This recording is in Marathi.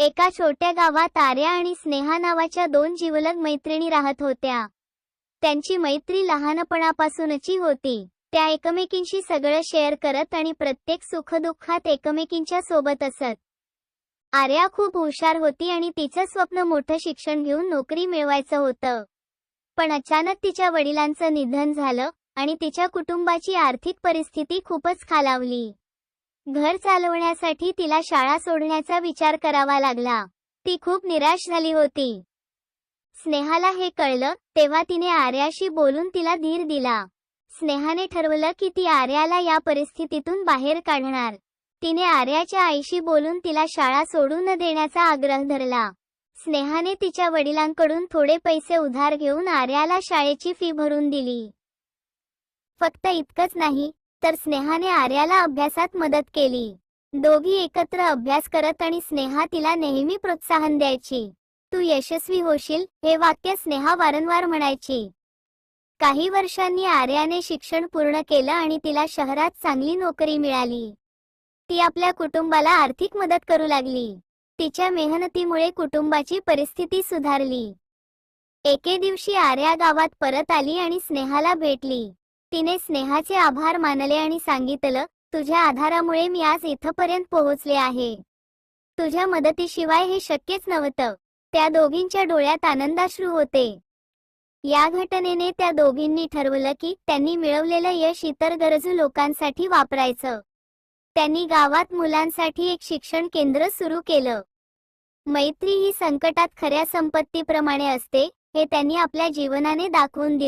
एका छोट्या गावात आर्या आणि स्नेहा नावाच्या दोन जीवलग मैत्रिणी राहत होत्या. त्यांची मैत्री लहानपणापासूनची होती. त्या एकमेकींशी सगळं शेअर करत आणि प्रत्येक सुखदुःखात एकमेकींच्या सोबत असत. आर्या खूप हुशार होती आणि तिचं स्वप्न मोठं शिक्षण घेऊन नोकरी मिळवायचं होतं. पण अचानक तिच्या वडिलांचं निधन झालं आणि तिच्या कुटुंबाची आर्थिक परिस्थिती खूपच खालावली. घर चालवण्यासाठी तिला शाळा सोडण्याचा विचार करावा लागला. ती खूप निराश झाली होती. स्नेहाला हे कळलं तेव्हा तिने आर्याशी बोलून तिला धीर दिला. स्नेहाने ठरवलं की ती आर्याला या परिस्थितीतून बाहेर काढणार. तिने आर्याच्या आईशी बोलून तिला शाळा सोडू न देण्याचा आग्रह धरला. स्नेहाने तिच्या वडिलांकडून थोडे पैसे उधार घेऊन आर्याला शाळेची फी भरून दिली. फक्त इतकंच नाही तर स्नेहाने आर्याला अभ्यासात मदत केली. दोघी एकत्र अभ्यास करत आणि स्नेहा तिला नेहमी प्रोत्साहन द्यायची. तू यशस्वी होशील हे वाक्य स्नेहा वारंवार म्हणायची. काही वर्षांनी आर्याने शिक्षण पूर्ण केलं आणि तिला शहरात चांगली नोकरी मिळाली. ती आपल्या कुटुंबाला आर्थिक मदत करू लागली. तिच्या मेहनतीमुळे कुटुंबाची परिस्थिती सुधारली. एके दिवशी आर्या गावात परत आली आणि स्नेहाला भेटली. तिने स्नेहाचे आभार मानले आणि सांगितलं तुझ्या आधारामुळे मी आज इथपर्यंत पोहोचले आहे. तुझ्या मदतीशिवाय हे शक्यच नव्हतं त्या दोघींच्या डोळ्यात आनंदाश्रू होते. या घटनेने त्या दोघींनी ठरवलं की त्यांनी मिळवलेलं यश इतर गरजू लोकांसाठी वापरायचं. त्यांनी गावात मुलांसाठी एक शिक्षण केंद्र सुरू केलं. मैत्री ही संकटात खऱ्या संपत्तीप्रमाणे असते हे त्यांनी आपल्या जीवनाने दाखवून दिलं.